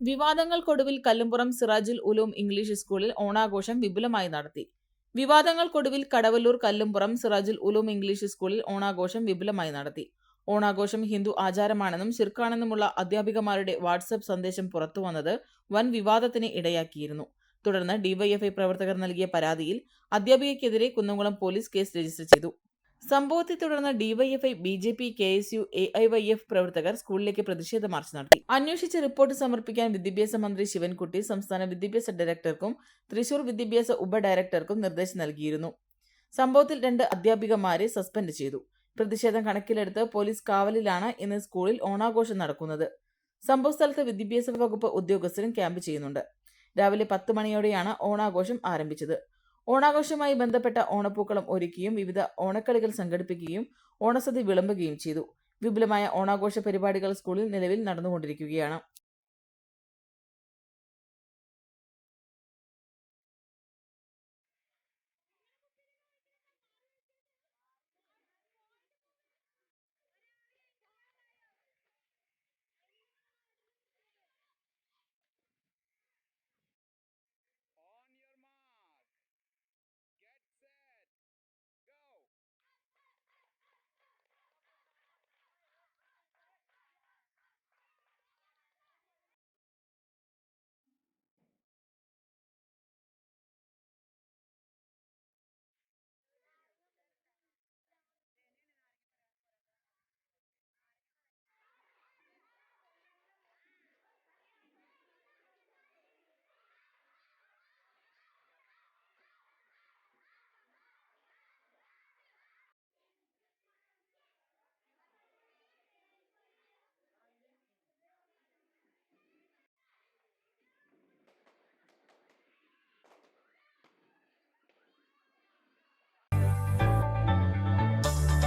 വിവാദങ്ങൾക്കൊടുവിൽ Kallumpuram Sirajul Uloom English സ്കൂളിൽ ഓണാഘോഷം വിപുലമായി നടത്തി. വിവാദങ്ങൾക്കൊടുവിൽ കടവല്ലൂർ കല്ലുംപുറം സിറാജുൽ ഉലൂം ഇംഗ്ലീഷ് സ്കൂളിൽ ഓണാഘോഷം വിപുലമായി നടത്തി. ഓണാഘോഷം ഹിന്ദു ആചാരമാണെന്നും ശിർക്കാണെന്നുമുള്ള അധ്യാപികമാരുടെ വാട്സപ്പ് സന്ദേശം പുറത്തുവന്നത് വൻ വിവാദത്തിന് ഇടയാക്കിയിരുന്നു. തുടർന്ന് ഡിവൈഎഫ്ഐ പ്രവർത്തകർ നൽകിയ പരാതിയിൽ അധ്യാപികയ്ക്കെതിരെ കുന്നംകുളം പോലീസ് കേസ് രജിസ്റ്റർ ചെയ്തു. സംഭവത്തെ തുടർന്ന് DYFI B J P K S U A I Y F പ്രവർത്തകർ സ്കൂളിലേക്ക് പ്രതിഷേധ മാർച്ച് നടത്തി. അന്വേഷിച്ച് റിപ്പോർട്ട് സമർപ്പിക്കാൻ വിദ്യാഭ്യാസ മന്ത്രി ശിവൻകുട്ടി സംസ്ഥാന വിദ്യാഭ്യാസ ഡയറക്ടർക്കും തൃശൂർ വിദ്യാഭ്യാസ ഉപ ഡയറക്ടർക്കും നിർദ്ദേശം നൽകിയിരുന്നു. സംഭവത്തിൽ രണ്ട് അധ്യാപികമാരെ സസ്പെൻഡ് ചെയ്തു. പ്രതിഷേധം കണക്കിലെടുത്ത് പോലീസ് കാവലിലാണ് ഇന്ന് സ്കൂളിൽ ഓണാഘോഷം നടക്കുന്നത്. സംഭവ സ്ഥലത്ത് വിദ്യാഭ്യാസ വകുപ്പ് ഉദ്യോഗസ്ഥരും ക്യാമ്പ് ചെയ്യുന്നുണ്ട്. രാവിലെ പത്ത് മണിയോടെയാണ് ഓണാഘോഷം ആരംഭിച്ചത്. ഓണാഘോഷവുമായി ബന്ധപ്പെട്ട ഓണപ്പൂക്കളം ഒരുക്കിയും വിവിധ ഓണക്കളികൾ സംഘടിപ്പിക്കുകയും ഓണസദ്യ വിളമ്പുകയും ചെയ്തു. വിപുലമായ ഓണാഘോഷ പരിപാടികൾ സ്കൂളിൽ നിലവിൽ നടന്നുകൊണ്ടിരിക്കുകയാണ്.